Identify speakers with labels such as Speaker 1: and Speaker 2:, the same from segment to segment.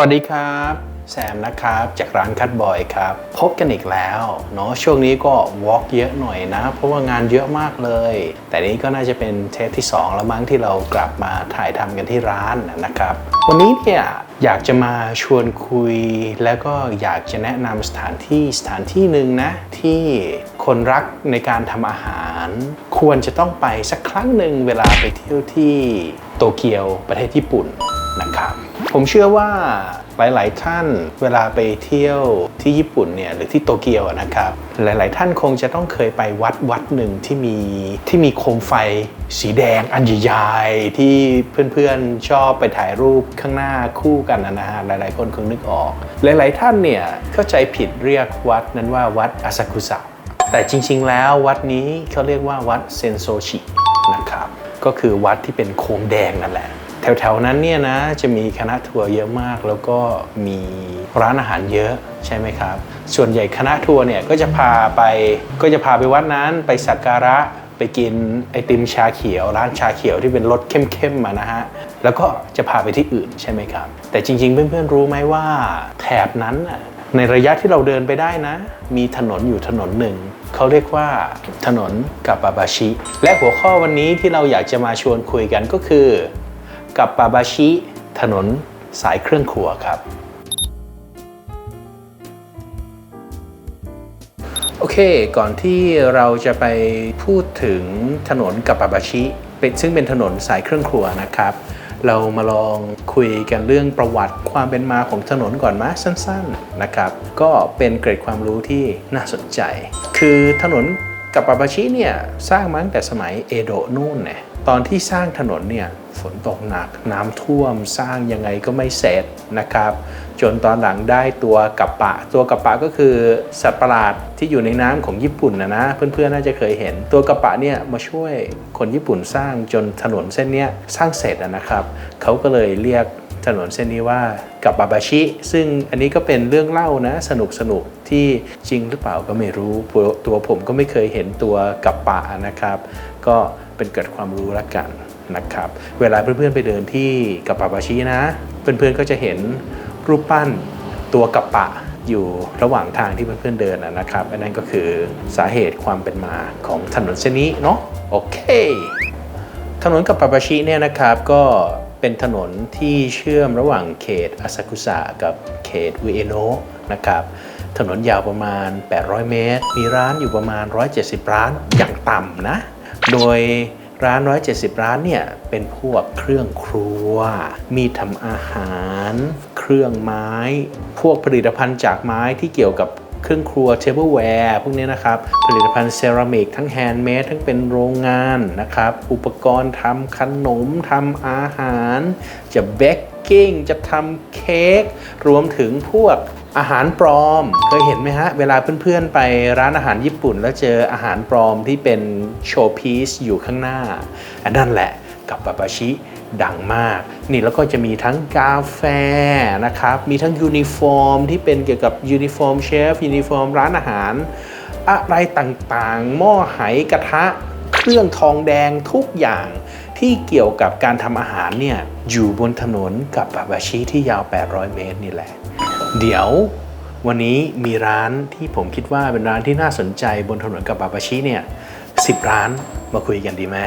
Speaker 1: วัสดีครับ แซมนะครับจากร้านคัดบอยครับ พบกันอีกแล้วเนาะช่วงนี้ก็วอล์กเยอะหน่อยนะ เพราะว่างานเยอะมากเลย แต่นี้ก็น่าจะเป็นเทปที่ 2 แล้วมั้งที่เรากลับมาถ่ายทำกันที่ร้านนะครับ วันนี้เนี่ยอยากจะมาชวนคุย แล้วก็อยากจะแนะนำสถานที่สถานที่หนึ่งนะ ที่คนรักในการทำอาหาร ควรจะต้องไปสักครั้งหนึ่งเวลาไปเที่ยวที่โตเกียวประเทศญี่ปุ่น นะครับ ผมเชื่อว่าหลาย ๆ ท่านเวลาไปเที่ยวที่ญี่ปุ่นเนี่ยหรือที่โตเกียวนะครับ หลาย ๆ ท่านคงจะต้องเคยไปวัดวัดหนึ่งที่มีที่มีโคมไฟสีแดงอันใหญ่ๆที่เพื่อน ๆ ชอบไปถ่ายรูปข้างหน้าคู่กันนะฮะหลาย ๆ คนคงนึกออก หลาย ๆ ท่านเนี่ยเข้าใจผิดเรียกวัดนั้นว่าวัดอาซากุสะแต่จริง ๆ แล้ววัดนี้เขาเรียกว่าวัดเซนโซชินะครับก็คือวัดที่เป็นโคมแดงนั่นแหละ แถวๆนั้นเนี่ยนะจะมีคณะทัวร์เยอะมาก แล้วก็มีร้านอาหารเยอะใช่ไหมครับ ส่วนใหญ่คณะทัวร์เนี่ยก็จะพาไปก็จะพาไปวัดนั้นไปสักการะไปกินไอติมชาเขียว ร้านชาเขียวที่เป็นรสเข้มๆมานะฮะ แล้วก็จะพาไปที่อื่นใช่ไหมครับ แต่จริงๆ เพื่อนๆ รู้ไหมว่าแถบนั้นน่ะในระยะที่เราเดินไปได้นะ มีถนนอยู่ถนนหนึ่ง เขาเรียกว่าถนนกับบาบาชิ และหัวข้อวันนี้ที่เราอยากจะมาชวนคุยกันก็คือ กับปาบาชิ ถนนสายเครื่องครัวครับ โอเค ก่อนที่เราจะไปพูดถึงถนนกับปาบาชิเป็นซึ่งเป็นถนนสายเครื่องครัวนะครับ เรามาลองคุยกันเรื่องประวัติความเป็นมาของถนนก่อนมาสั้นๆนะครับ ก็เป็นเกร็ดความรู้ที่น่าสนใจ คือถนนกับปาบาชิเนี่ยสร้างมาตั้งแต่สมัยเอโดะนู่นเนี่ยตอนที่สร้างถนนเนี่ย ฝนตกหนักน้ำท่วมสร้างยังไงก็ไม่เสร็จนะครับ จนตอนหลังได้ตัวกัปปะ ตัวกัปปะก็คือสัตว์ประหลาดที่อยู่ในน้ำของญี่ปุ่นนะนะเพื่อนๆน่าจะเคยเห็น ตัวกัปปะเนี่ยมาช่วยคนญี่ปุ่นสร้างจนถนนเส้นนี้สร้างเสร็จนะครับเขาก็เลยเรียกถนนเส้นนี้ว่ากับบาบาชิ ซึ่งอันนี้ก็เป็นเรื่องเล่านะ สนุกสนุกที่จริงหรือเปล่าก็ไม่รู้ ตัวผมก็ไม่เคยเห็นตัวกัปปะนะครับ ก็เป็นเกิดความรู้ละกัน นะครับ เวลาเพื่อนๆไปเดินที่กัปปะบาชินะ เพื่อนๆก็จะเห็นรูปปั้นตัวกัปปะอยู่ระหว่างทางที่เพื่อนๆเดินนะครับ อันนั้นก็คือสาเหตุความเป็นมาของถนนเส้นนี้เนาะโอเค ถนนกับปาปาชิเนี่ยนะครับก็เป็นถนนที่เชื่อมระหว่างเขตอาซากุสะกับเขตอุเอโนะนะครับถนนยาวประมาณ 800 เมตร มีร้านอยู่ประมาณ 170 ร้านอย่างต่ำนะ โดย ร้าน 170 ร้านเนี่ยเป็นพวกเครื่องครัว มีทำอาหาร เครื่องไม้ พวกผลิตภัณฑ์จากไม้ที่เกี่ยวกับเครื่องครัวเทเบิลแวร์พวกนี้นะครับ ผลิตภัณฑ์เซรามิกทั้งแฮนด์เมดทั้งเป็นโรงงานนะครับ อุปกรณ์ทำขนมทำอาหาร จะเบกกิ้งจะทำเค้กรวมถึงพวก อาหารปลอมเคยเห็นไหมฮะ เวลาเพื่อนๆไปร้านอาหารญี่ปุ่น แล้วเจออาหารปลอมที่เป็นโชว์พีซอยู่ข้างหน้า อันนั่นแหละกับบาบาชิดังมาก นี่แล้วก็จะมีทั้งกาแฟนะครับ มีทั้งยูนิฟอร์มที่เป็นเกี่ยวกับยูนิฟอร์มเชฟยูนิฟอร์มร้านอาหาร อะไรต่างๆ หม้อไหกระทะ เครื่องทองแดงทุกอย่างที่เกี่ยวกับการทำอาหารเนี่ย อยู่บนถนนกับบาบาชิที่ยาว 800 เมตรนี่แหละ เดี๋ยววันนี้มีร้านที่ผมคิดว่าเป็นร้านที่น่าสนใจบนถนนกับบาบาชิเนี่ยสิร้านมาคุยกันดีไหม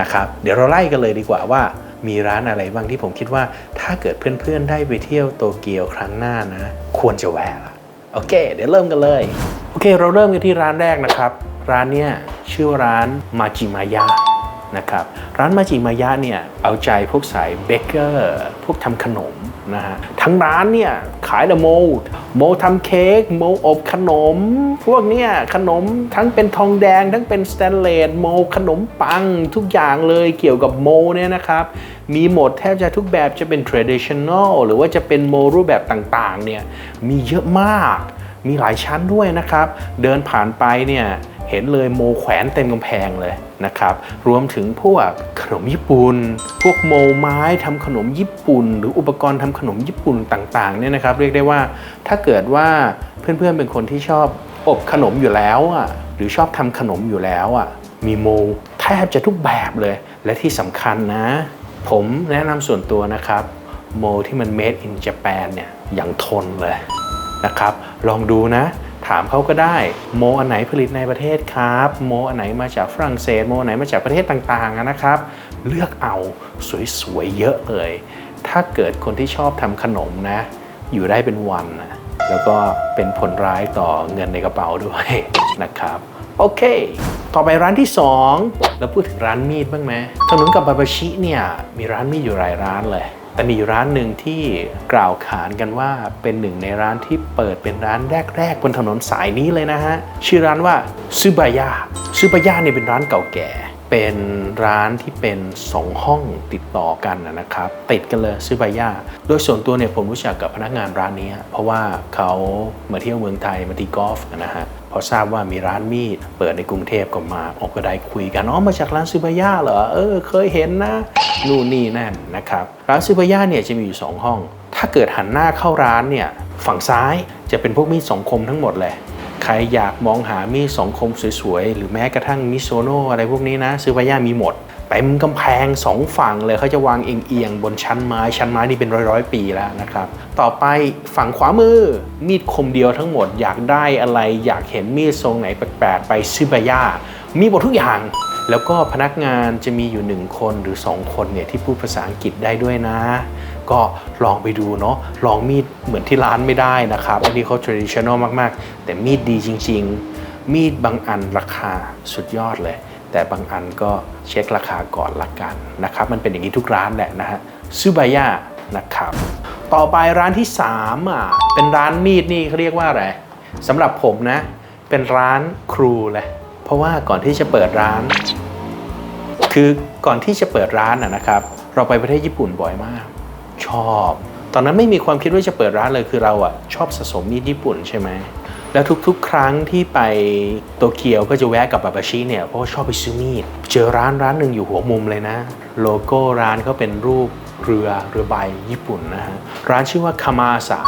Speaker 1: นะครับเดี๋ยวเราไล่กันเลยดีกว่าว่ามีร้านอะไรบ้างที่ผมคิดว่าถ้าเกิดเพื่อนๆได้ไปเที่ยวโตเกียวครั้งหน้านะ ควรจะแวะละโอเค เดี๋ยวเริ่มกันเลย โอเค เราเริ่มกันที่ร้านแรกนะครับ ร้านเนี้ยชื่อร้านมาจิมายะ นะครับร้านมาจิมายะเนี่ยเอาใจพวกสายเบเกอร์พวกทำขนมนะฮะทั้งร้านเนี่ยขายแต่โมโมทำเค้กโมอบขนม พวกเนี่ยขนมทั้งเป็นทองแดง ทั้งเป็นสแตนเลสโมขนมปังทุกอย่างเลยเกี่ยวกับโมเนี่ยนะครับมีหมดแทบจะทุกแบบจะเป็น traditional หรือว่าจะเป็นโมรูปแบบต่างๆเนี่ยมีเยอะมาก มีหลายชั้นด้วยนะครับ เดินผ่านไปเนี่ย ห็นเลยโมแขวนเต็มกำแพงเลยนะครับ รวมถึงพวกขนมญี่ปุ่น พวกโมไม้ทำขนมญี่ปุ่น หรืออุปกรณ์ทำขนมญี่ปุ่นต่างๆเนี่ยนะครับเรียกได้ว่าถ้าเกิดว่าเพื่อนๆเป็นคนที่ชอบอบขนมอยู่แล้วอะหรือชอบทำขนมอยู่แล้วอะมีโมแทบจะทุกแบบเลย และที่สำคัญนะ ผมแนะนำส่วนตัวนะครับ โมที่มัน made in Japan เนี่ยอย่างทนเลยนะครับ ลองดูนะ ถามเขาก็ได้โมอันไหนผลิตในประเทศครับโมอันไหนมาจากฝรั่งเศสโมอันไหนมาจากประเทศต่างๆนะครับ เลือกเอาสวยๆเยอะเลย ถ้าเกิดคนที่ชอบทำขนมนะ อยู่ได้เป็นวันนะแล้วก็เป็นผลร้ายต่อเงินในกระเป๋าด้วยนะครับโอเค ต่อไปร้านที่2เราพูดถึงร้านมีดบ้างไหมถนนกับบาบาชิเนี่ยมีร้านมีดอยู่หลายร้านเลย แต่มีร้านหนึ่งที่กล่าวขานกันว่าเป็นหนึ่งในร้านที่เปิดเป็นร้านแรก ๆ บนถนนสายนี้เลยนะฮะ ชื่อร้านว่าซูบายาซูบายาเนี่ยเป็นร้านเก่าแก่ เป็นร้านที่เป็น 2 ห้องติดต่อกันนะครับ ติดกันเลยซูบายาโดยส่วนตัวเนี่ยผมรู้จักกับพนักงานร้านนี้ เพราะว่าเขามาเที่ยวเมืองไทยมาตีกอล์ฟนะฮะพอทราบว่ามีร้านมีดเปิดในกรุงเทพก็มาออกก็ได้คุยกันอ๋อมาจากร้านซูบายาเหรอเออเคยเห็นนะนู่นนี่นั่นนะครับร้านซูบายาเนี่ยจะมีอยู่ 2 ห้อง ถ้าเกิดหันหน้าเข้าร้านเนี่ยฝั่งซ้ายจะเป็นพวกมีดสองคมทั้งหมดเลย ใครอยากมองหามีดสองคมสวยๆ หรือแม้กระทั่งมิโซโนอะไรพวกนี้นะซูบาย่ามีหมดเต็มกำแพงสองฝั่งเลยเขาจะวางเอียงๆบนชั้นไม้ ชั้นไม้นี่เป็นร้อยๆ ปีแล้วนะครับ ต่อไปฝั่งขวามือมีดคมเดียวทั้งหมดอยากได้อะไรอยากเห็นมีดทรงไหนแปลกๆ ไปซูบาย่ามีหมดทุกอย่างแล้วก็พนักงานจะมีอยู่หนึ่งคนหรือสองคนเนี่ยที่พูดภาษาอังกฤษได้ด้วยนะ ก็ลองไปดูเนาะลองมีดเหมือนที่ร้านไม่ได้นะครับ อันนี้เขา traditional มาก ๆ แต่มีดดีจริง ๆ มีดบางอันราคาสุดยอดเลย แต่บางอันก็เช็คราคาก่อนละกันนะครับ มันเป็นอย่างนี้ทุกร้านแหละนะฮะซูบายานะครับ ต่อไปร้านที่3อะเป็นร้านมีดนี่เขาเรียกว่าอะไรสำหรับผมนะ เป็นร้านครูเลยเพราะว่าก่อนที่จะเปิดร้าน คือก่อนที่จะเปิดร้านนะนะครับ เราไปประเทศญี่ปุ่นบ่อยมาก ชอบ ตอนนั้นไม่มีความคิดว่าจะเปิดร้านเลยคือเราอะชอบสะสมมีดญี่ปุ่นใช่ไหมแล้วทุกๆ ครั้งที่ไปโตเกียวก็จะแวะกับบาบาชิเนี่ยเพราะว่าชอบไปซื้อมีด เจอร้านร้านหนึ่งอยู่หัวมุมเลยนะ โลโก้ร้านเขาเป็นรูปเรือเรือใบญี่ปุ่นนะฮะร้านชื่อว่าคามาสะ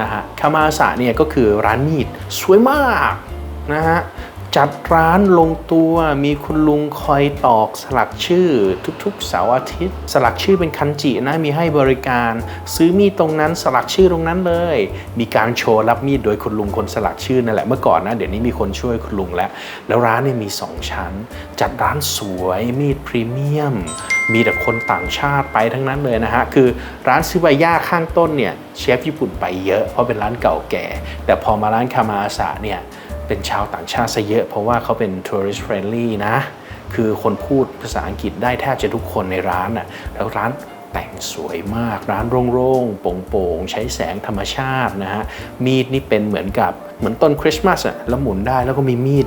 Speaker 1: นะฮะคามาสะเนี่ยก็คือร้านมีดสวยมากนะฮะ จัดร้านลงตัวมีคุณลุงคอยตอกสลักชื่อทุกๆเสาร์อาทิตย์ สลักชื่อเป็นคันจินะมีให้บริการ ซื้อมีดตรงนั้นสลักชื่อตรงนั้นเลย มีการโชว์รับมีดโดยคุณลุงคนสลักชื่อนั่นแหละเมื่อก่อนนะเดี๋ยวนี้มีคนช่วยคุณลุงแล้ว แล้วร้านเนี่ยมี 2 ชั้น จัดร้านสวยมีดพรีเมียมมีแต่คนต่างชาติไปทั้งนั้นเลยนะฮะ คือร้านซื้อบาย่าข้างต้นเนี่ยเชฟญี่ปุ่นไปเยอะเพราะเป็นร้านเก่าแก่ แต่พอมาร้านคามาอาสะเนี่ย เป็นชาวต่างชาติซะเยอะ เพราะว่าเขาเป็น tourist friendly นะ คือคนพูดภาษาอังกฤษได้แทบจะทุกคนในร้านอะแล้วร้านแต่งสวยมากร้านโร่งๆ โป่งๆ ใช้แสงธรรมชาตินะฮะ มีดนี่เป็นเหมือนกับเหมือนต้นคริสต์มาสอะแล้วหมุนได้แล้วก็มีมีด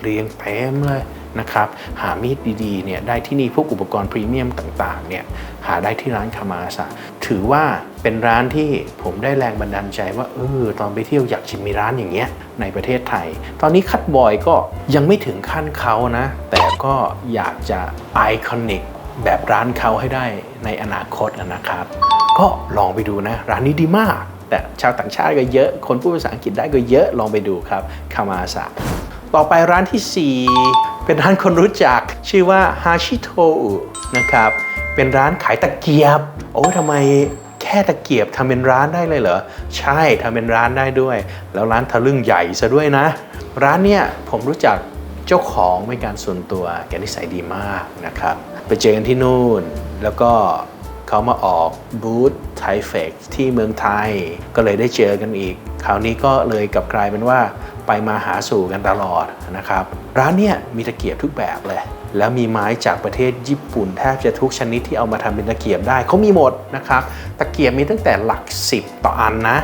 Speaker 1: เรียงเต็มเลย นะครับ หามีดดีๆเนี่ยได้ที่นี่พวกอุปกรณ์พรีเมียมต่างๆเนี่ยหาได้ที่ร้านคามาสะถือว่าเป็นร้านที่ผมได้แรงบันดาลใจว่าเออตอนไปเที่ยวอยากจะมีร้านอย่างเงี้ยในประเทศไทย ตอนนี้คัดบอยก็ยังไม่ถึงขั้นเขานะ แต่ก็อยากจะไอคอนิกแบบร้านเขาให้ได้ในอนาคตนะครับ ก็ลองไปดูนะ ร้านนี้ดีมาก แต่ชาวต่างชาติก็เยอะ คนพูดภาษาอังกฤษได้ก็เยอะลองไปดูครับคามาสะ ต่อไปร้านทีสี่ 4 เป็นร้านคนรู้จักชื่อว่าฮาชิโตอุนะครับ เป็นร้านขายตะเกียบ โอ้ทำไมแค่ตะเกียบทำเป็นร้านได้เลยเหรอ ใช่ทำเป็นร้านได้ด้วย แล้วร้านทะลึ่งใหญ่ซะด้วยนะ ร้านเนี่ยผมรู้จักเจ้าของเป็นการส่วนตัวแกนิสัยดีมากนะครับ ไปเจอกันที่นู่น แล้วก็ เขามาออกบูธไทเฟกที่เมืองไทย ก็เลยได้เจอกันอีก คราวนี้ก็เลยกลับกลายเป็นว่าไปมาหาสู่กันตลอดนะครับ ร้านเนี่ยมีตะเกียบทุกแบบเลย แล้วมีไม้จากประเทศญี่ปุ่นแทบจะทุกชนิดที่เอามาทำเป็นตะเกียบได้เขามีหมดนะครับ ตะเกียบมีตั้งแต่หลัก 10 ต่ออันนะ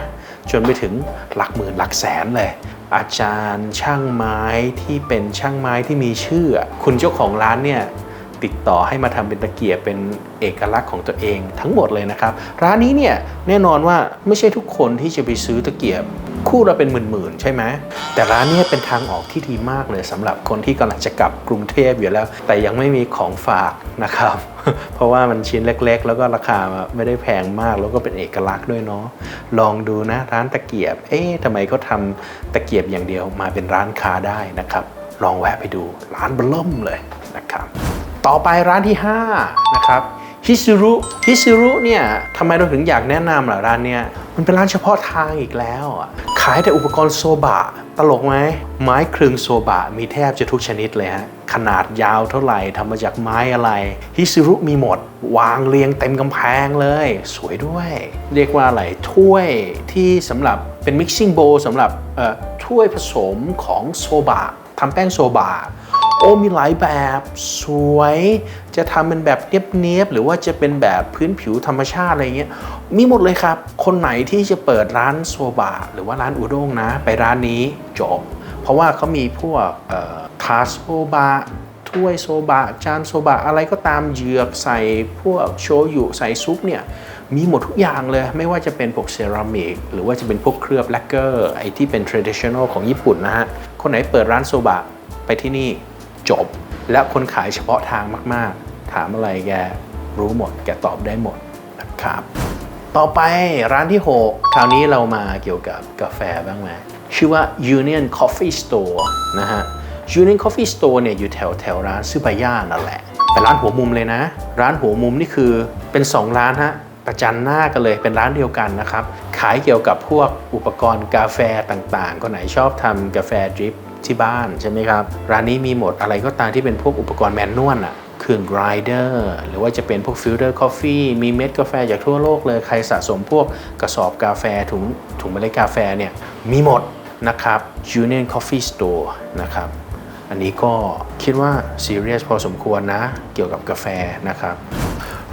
Speaker 1: จนไปถึงหลักหมื่นหลักแสนเลยอาจารย์ช่างไม้ที่เป็นช่างไม้ที่มีชื่อ คุณเจ้าของร้านเนี่ย ติดต่อให้มาทำเป็นตะเกียบเป็นเอกลักษณ์ของตัวเองทั้งหมดเลยนะครับ ร้านนี้เนี่ยแน่นอนว่าไม่ใช่ทุกคนที่จะไปซื้อตะเกียบคู่ละเป็นหมื่นๆใช่ไหมแต่ร้านนี้เป็นทางออกที่ดีมากเลยสำหรับคนที่กำลังจะกลับกรุงเทพอยู่แล้ว แต่ยังไม่มีของฝากนะครับ เพราะว่ามันชิ้นเล็กๆ แล้วก็ราคาไม่ได้แพงมากแล้วก็เป็นเอกลักษณ์ด้วยเนาะลองดูนะร้านตะเกียบ เอ๊ะทำไมเขาทำตะเกียบอย่างเดียวมาเป็นร้านค้าได้นะครับ ลองแวะไปดูร้านเบล่มเลยนะครับ ต่อไปร้านที่ 5 นะครับฮิซูรุฮิซูรุเนี่ยทำไมเราถึงอยากแนะนำล่ะร้านเนี้ยมันเป็นร้านเฉพาะทางอีกแล้ว ขายแต่อุปกรณ์โซบะ ตลกไหม ไม้คลึงโซบะ มีแทบจะทุกชนิดเลยฮะ ขนาดยาวเท่าไหร่ทำมาจากไม้อะไร ฮิซูรุมีหมด วางเรียงเต็มกำแพงเลย สวยด้วย เรียกว่าอะไรถ้วยที่สำหรับเป็น mixing bowl สำหรับเอ่อถ้วยผสมของโซบะทำแป้งโซบะ โอ้มีหลายแบบสวย จะทำเป็นแบบเนียบๆหรือว่าจะเป็นแบบพื้นผิวธรรมชาติอะไรเงี้ยมีหมดเลยครับ คนไหนที่จะเปิดร้านโซบะหรือว่าร้านอุด้งนะ ไปร้านนี้จบ เพราะว่าเขามีพวกทาโซบะถ้วยโซบะจานโซบะอะไรก็ตามเหยือกใส่พวกโชยุใส่ซุปเนี่ยมีหมดทุกอย่างเลย ไม่ว่าจะเป็นพวกเซรามิกหรือว่าจะเป็นพวกเคลือบแลกเกอร์ไอที่เป็น traditional ของญี่ปุ่นนะฮะ คนไหนเปิดร้านโซบะไปที่นี่ จบ และคนขายเฉพาะทางมาก ๆ ถามอะไรแกรู้หมด แกตอบได้หมดนะครับ ต่อไปร้านที่ 6 คราวนี้เรามาเกี่ยวกับกาแฟบ้างไหมชื่อว่า Union Coffee Store นะฮะ Union Coffee Store เนี่ยอยู่แถวแถวร้านซูบาย่านั่นแหละเป็นร้านหัวมุมเลยนะ ร้านหัวมุมนี่คือเป็น 2 ร้านฮะประจันหน้ากันเลยเป็นร้านเดียวกันนะครับ ขายเกี่ยวกับพวกอุปกรณ์กาแฟต่างๆ คนไหนชอบทำกาแฟดริป ที่บ้านใช่ไหมครับ ร้านนี้มีหมดอะไรก็ตามที่เป็นพวกอุปกรณ์แมนนวลอะเครื่องกรายเดอร์หรือว่าจะเป็นพวกฟิลเตอร์กาแฟมีเม็ดกาแฟจากทั่วโลกเลย ใครสะสมพวกกระสอบกาแฟถุงถุงเมล็ดกาแฟเนี่ยมีหมดนะครับ Union Coffee Store นะครับ อันนี้ก็คิดว่าซีเรียสพอสมควรนะ เกี่ยวกับกาแฟนะครับ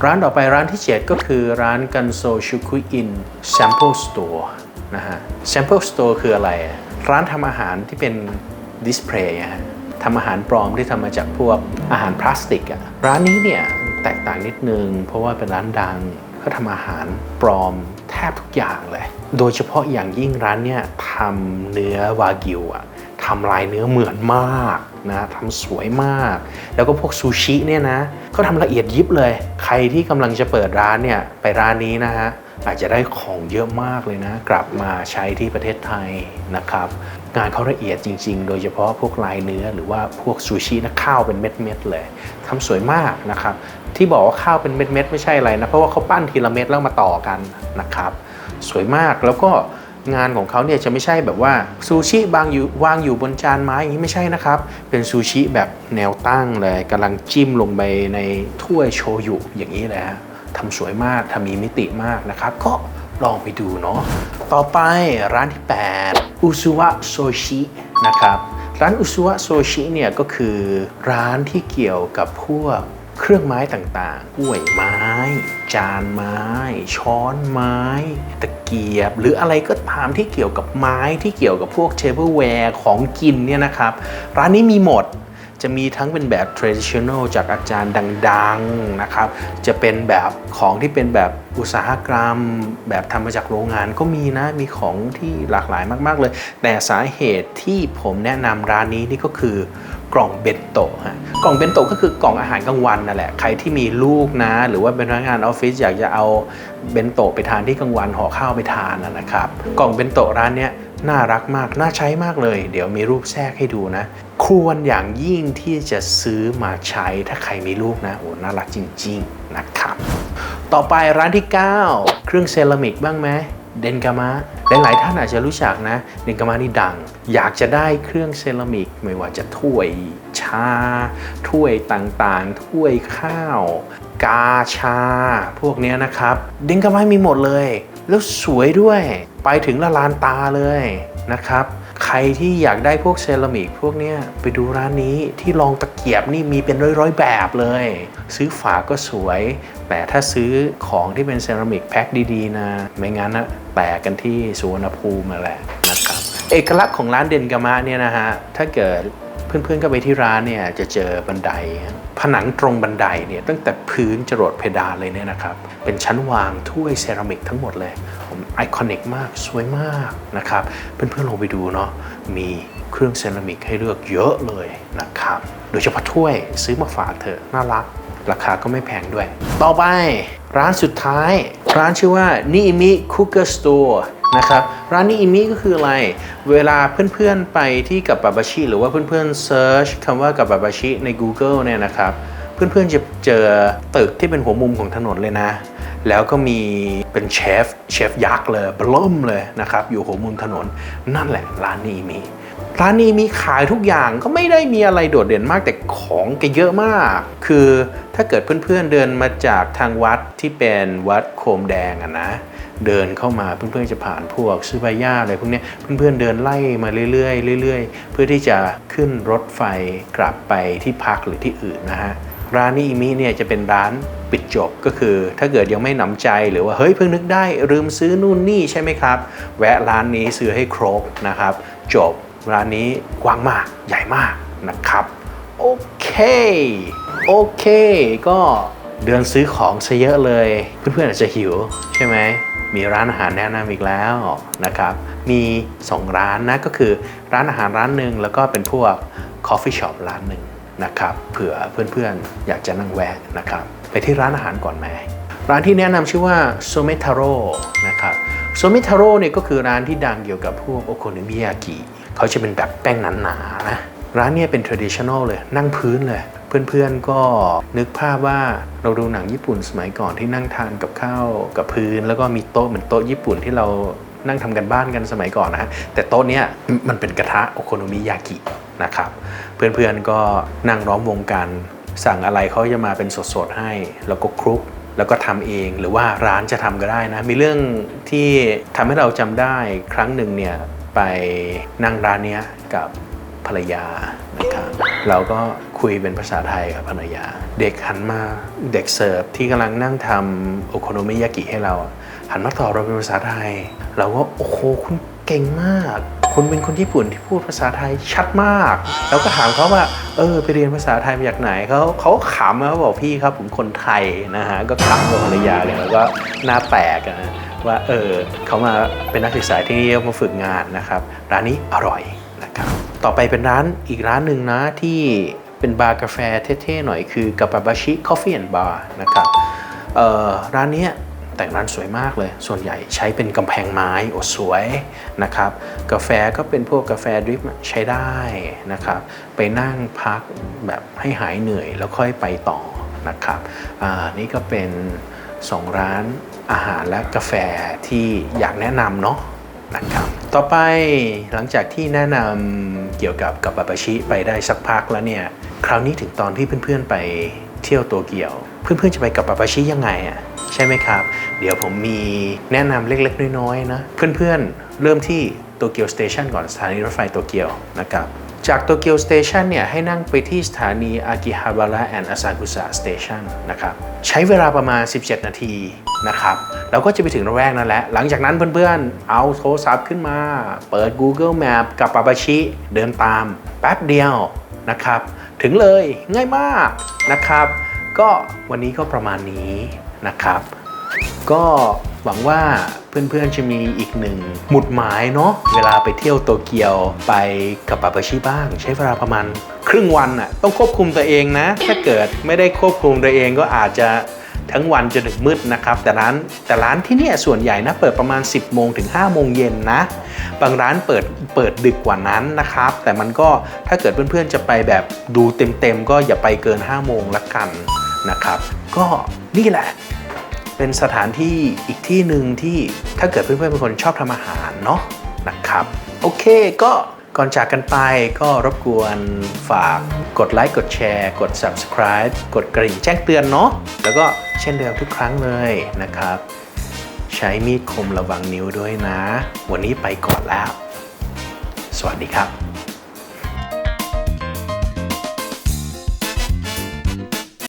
Speaker 1: ร้านต่อไปร้านที่ 7 ก็คือร้านกันโซชูคุอิน Sample Store นะฮะ Sample Store คืออะไร ร้านทำอาหารที่เป็น ดิสเพลย์ฮะทำอาหารปลอมที่ทำมาจากพวกอาหารพลาสติกอะร้านนี้เนี่ยแตกต่างนิดนึง เพราะว่าเป็นร้านดังเขาทำอาหารปลอมแทบทุกอย่างเลย โดยเฉพาะอย่างยิ่งร้านเนี่ยทำเนื้อวากิวอะทำลายเนื้อเหมือนมากนะทำสวยมาก แล้วก็พวกซูชิเนี่ยนะเขาทำละเอียดยิบเลย ใครที่กำลังจะเปิดร้านเนี่ยไปร้านนี้นะฮะอาจจะได้ของเยอะมากเลยนะ กลับมาใช้ที่ประเทศไทยนะครับ งานเขาละเอียดจริง ๆ โดยเฉพาะพวกลายเนื้อหรือว่าพวกซูชินะข้าวเป็นเม็ดๆเลยทำสวยมากนะครับ ที่บอกว่าข้าวเป็นเม็ดๆไม่ใช่อะไรนะ เพราะว่าเขาปั้นทีละเม็ดแล้วมาต่อกันนะครับ สวยมากแล้วก็งานของเขาเนี่ยจะไม่ใช่แบบว่าซูชิบางอยู่วางอยู่บนจานไม้อย่างนี้ไม่ใช่นะครับ เป็นซูชิแบบแนวตั้งเลยกำลังจิ้มลงไปในถ้วยโชยุอย่างนี้เลยฮะทำสวยมากทำมีมิติมากนะครับ ก็ ลองไปดูเนาะต่อไปร้านที่ 8 อุซุวะโซชินะครับ ร้านอุซุวะโซชิเนี่ยก็คือร้านที่เกี่ยวกับพวกเครื่องไม้ต่างๆถ้วยไม้ จานไม้ ช้อนไม้ ตะเกียบ หรืออะไรก็ตามที่เกี่ยวกับไม้ที่เกี่ยวกับพวกเทเบิลแวร์ของกินเนี่ยนะครับ ร้านนี้มีหมด จะมีทั้งเป็นแบบ traditional จากอาจารย์ดังๆนะครับ จะเป็นแบบของที่เป็นแบบอุตสาหกรรม แบบทำมาจากโรงงานก็มีนะ มีของที่หลากหลายมากๆเลย แต่สาเหตุที่ผมแนะนำร้านนี้นี่ก็คือกล่องเบนโตะฮะกล่องเบนโตะก็คือกล่องอาหารกลางวันนั่นแหละใครที่มีลูกนะ หรือว่าเป็นพนักงานออฟฟิศอยากจะเอาเบนโตะไปทานที่กลางวันห่อข้าวไปทานนะนะครับ กล่องเบนโตะร้านเนี้ย น่ารักมาก น่าใช้มากเลย เดี๋ยวมีรูปแทรกให้ดูนะ ควรอย่างยิ่งที่จะซื้อมาใช้ถ้าใครมีลูกนะโอ้น่ารักจริง ๆ นะครับ ต่อไปร้านที่ 9 เครื่องเซรามิกบ้างไหมเดนกามะหลายๆท่านอาจจะรู้จักนะ เดนกามะนี่ดัง อยากจะได้เครื่องเซรามิก ไม่ว่าจะถ้วยชา ถ้วยต่างๆ ถ้วยข้าว กาชา พวกนี้นะครับ เดนกามะมีหมดเลย แล้วสวยด้วย ไปถึงละลานตาเลยนะครับ ใครที่อยากได้พวกเซรามิกพวกเนี้ยไปดูร้านนี้ที่รองตะเกียบนี่มีเป็นร้อยๆแบบเลย ซื้อฝาก็สวย แต่ถ้าซื้อของที่เป็นเซรามิกแพ็คดีๆนะ ไม่งั้นนะแตกกันที่สุวรรณภูมิมาแหละนะครับ เอกลักษณ์ของร้านเดนกามะเนี่ยนะฮะถ้าเกิด เพื่อนๆก็ไปที่ร้านเนี่ยจะเจอบันได ผนังตรงบันไดเนี่ยตั้งแต่พื้นจรดเพดานเลยเนี่ยนะครับ เป็นชั้นวางถ้วยเซรามิกทั้งหมดเลยผมไอคอนิกมากสวยมากนะครับ เพื่อนๆลองไปดูเนาะมีเครื่องเซรามิกให้เลือกเยอะเลยนะครับ โดยเฉพาะถ้วยซื้อมาฝากเถอะน่ารัก ราคาก็ไม่แพงด้วย ต่อไปร้านสุดท้าย ร้านชื่อว่านิอิมิคุกเกอร์สโตร์นะครับร้านนิอิมิก็คืออะไร เวลาเพื่อนๆไปที่กับบาบาชิหรือว่าเพื่อนๆเซิร์ชคำว่ากับบาบาชิใน Google เนี่ยนะครับ เพื่อนๆจะเจอตึกที่เป็นหัวมุมของถนนเลยนะ แล้วก็มีเป็นเชฟเชฟยักษ์เลยเบล่มเลยนะครับ อยู่หัวมุมถนนนั่นแหละร้านนี้มี ร้านนี้มีขายทุกอย่างก็ไม่ได้มีอะไรโดดเด่นมากแต่ของแกเยอะมาก คือถ้าเกิดเพื่อนๆเดินมาจากทางวัดที่เป็นวัดโคมแดงอะนะเดินเข้ามาเพื่อนๆจะผ่านพวกซื้อใบหญ้าอะไรพวกนี้เพื่อนๆเดินไล่มาเรื่อยๆเรื่อยๆ เพื่อที่จะขึ้นรถไฟกลับไปที่พักหรือที่อื่นนะฮะร้านนี้อิมิเนี่ยจะเป็นร้านปิดจบก็คือ ถ้าเกิดยังไม่หนำใจหรือว่าเฮ้ยเพิ่งนึกได้ลืมซื้อนู่นนี่ใช่ไหมครับ แวะร้านนี้ซื้อให้ครบนะครับ จบ ร้านนี้กว้างมากใหญ่มากนะครับ โอเค โอเค ก็เดินซื้อของซะเยอะเลย เพื่อนๆอาจจะหิวใช่ไหมมีร้านอาหารแนะนำอีกแล้วนะครับ มี 2 ร้านนะก็คือร้านอาหารร้านหนึ่งแล้วก็เป็นพวก coffee shop ร้านหนึ่งนะครับเผื่อเพื่อนๆ อยากจะนั่งแวะนะครับ ไปที่ร้านอาหารก่อนไหมร้านที่แนะนำชื่อว่า s o m e t a r o นะครับ s o m e t a r o เนี่ยก็คือร้านที่ดังเกี่ยวกับพวกโอโคโนมิยากิ เขาจะเป็นแบบแป้งหนาๆนะร้านเนี้เป็น traditional เลยนั่งพื้นเลยเพื่อนๆก็นึกภาพว่าเราดูหนังญี่ปุ่นสมัยก่อนที่นั่งทานกับข้าวกับพื้น แล้วก็มีโต๊ะเหมือนโต๊ะญี่ปุ่นที่เรานั่งทำกันบ้านกันสมัยก่อนนะแต่โต๊ะเนี้ยมันเป็นกระทะโอโคโนมิยากินะครับ เพื่อนๆก็นั่งล้อมวงกัน สั่งอะไรเขาจะมาเป็นสดๆให้ แล้วก็คลุกแล้วก็ทำเองหรือว่าร้านจะทำก็ได้นะ มีเรื่องที่ทำให้เราจำได้ครั้งหนึ่งเนี่ย ไปนั่งร้านเนี้ยกับภรรยานะครับเราก็คุยเป็นภาษาไทยกับภรรยา เด็กหันมาเด็กเสิร์ฟที่กำลังนั่งทำโอโคโนมิยากิให้เราอะหันมาตอบเราเป็นภาษาไทย เราก็โอ้โหคุณเก่งมาก คุณเป็นคนญี่ปุ่นที่พูดภาษาไทยชัดมาก แล้วก็ถามเขาว่า เออ ไปเรียนภาษาไทยมาจากไหนเขาเขาขำนะเขาบอกพี่ครับผมคนไทยนะฮะ ก็ขำกับภรรยาเลยแล้วก็หน้าแปลกนะ ว่าเออเขามาเป็นนักศึกษาที่นี่มาฝึกงานนะครับร้านนี้อร่อยนะครับต่อไปเป็นร้านอีกร้านหนึ่งนะที่เป็นบาร์กาแฟเท่ๆหน่อยคือกับาบาชิคอฟฟี่แอนด์บาร์นะครับออร้านนี้แต่งร้านสวยมากเลย ส่วนใหญ่ใช้เป็นกำแพงไม้โอสวยนะครับ กาแฟก็เป็นพวกกาแฟดริปใช้ได้นะครับ ไปนั่งพักแบบให้หายเหนื่อยแล้วค่อยไปต่อนะครับ อ่า นี่ก็เป็น 2 ร้านอาหารและกาแฟที่อยากแนะนำเนาะนะครับต่อไปหลังจากที่แนะนำเกี่ยวกับกับบาบาชิไปได้สักพักแล้วเนี่ยคราวนี้ถึงตอนที่เพื่อนๆไปเที่ยวโตเกียว เพื่อนๆจะไปกับบาบาชิยังไงอะ่ะใช่ไหมครับ เดี๋ยวผมมีแนะนำเล็กๆ น้อยๆนะเพื่อนๆเริ่มที่โตเกียวสเตชันก่อนสถานีรถไฟโตเกียวนะครับ จากโตเกียวสเตชันเนี่ยให้นั่งไปที่สถานีอากิฮาบาระแอนอาซากุสะสเตชันนะครับใช้เวลาประมาณ 17 นาทีนะครับแล้วก็จะไปถึงระแวกนั่นแหละ หลังจากนั้นเพื่อนๆ เอาโทรศัพท์ขึ้นมา เปิด Google Map กับปาบาชิ เดินตามแป๊บเดียวนะครับ ถึงเลยง่ายมากนะครับ ก็วันนี้ก็ประมาณนี้นะครับ ก็หวังว่าเพื่อนๆจะมีอีกหนึ่งหมุดหมายเนาะเวลาไปเที่ยวโตเกียวไปกับปาปาชิบ้าง ใช้เวลาประมาณครึ่งวันน่ะต้องควบคุมตัวเองนะ ถ้าเกิดไม่ได้ควบคุมตัวเองก็อาจจะทั้งวันจนถึงมืดนะครับ แต่ร้านแต่ร้านที่เนี่ยส่วนใหญ่นะเปิดประมาณ 10 โมงถึง 5 โมงเย็นนะ บางร้านเปิดเปิดดึกกว่านั้นนะครับ แต่มันก็ถ้าเกิดเพื่อนๆจะไปแบบดูเต็มๆก็อย่าไปเกิน 5 โมงละกันนะครับ ก็นี่แหละ เป็นสถานที่อีกที่หนึ่งที่ถ้าเกิดเพื่อนๆเป็นคนชอบทำอาหารเนาะนะครับ โอเคก็ก่อนจากกันไปก็รบกวนฝากกดไลค์กดแชร์ กด subscribe กดกระดิ่งแจ้งเตือนเนาะแล้วก็เช่นเดิมทุกครั้งเลยนะครับ ใช้มีดคมระวังนิ้วด้วยนะ วันนี้ไปก่อนแล้ว สวัสดีครับ